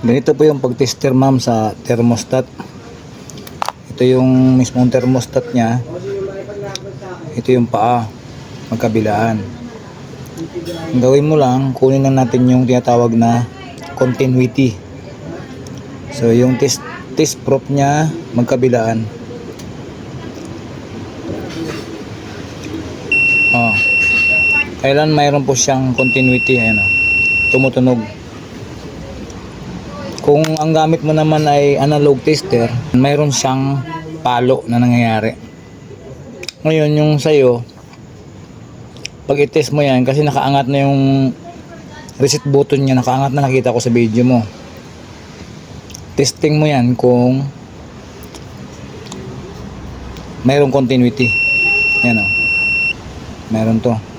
Ganito po yung pag-tester ma'am sa thermostat. Ito yung mismong thermostat niya. Ito yung paa. Magkabilaan. Ang gawin mo lang, kunin lang natin yung tinatawag na continuity. So yung test test prop niya magkabilaan. Oh. Kailan mayroon po siyang continuity ano. Tumutunog. Kung ang gamit mo naman ay analog tester, mayroon siyang palo na nangyayari. Ngayon yung sa'yo, pag i-test mo yan, kasi nakaangat na yung reset button niya, nakaangat na nakita ko sa video mo. Testing mo yan kung mayroong continuity. Yan o. Meron to.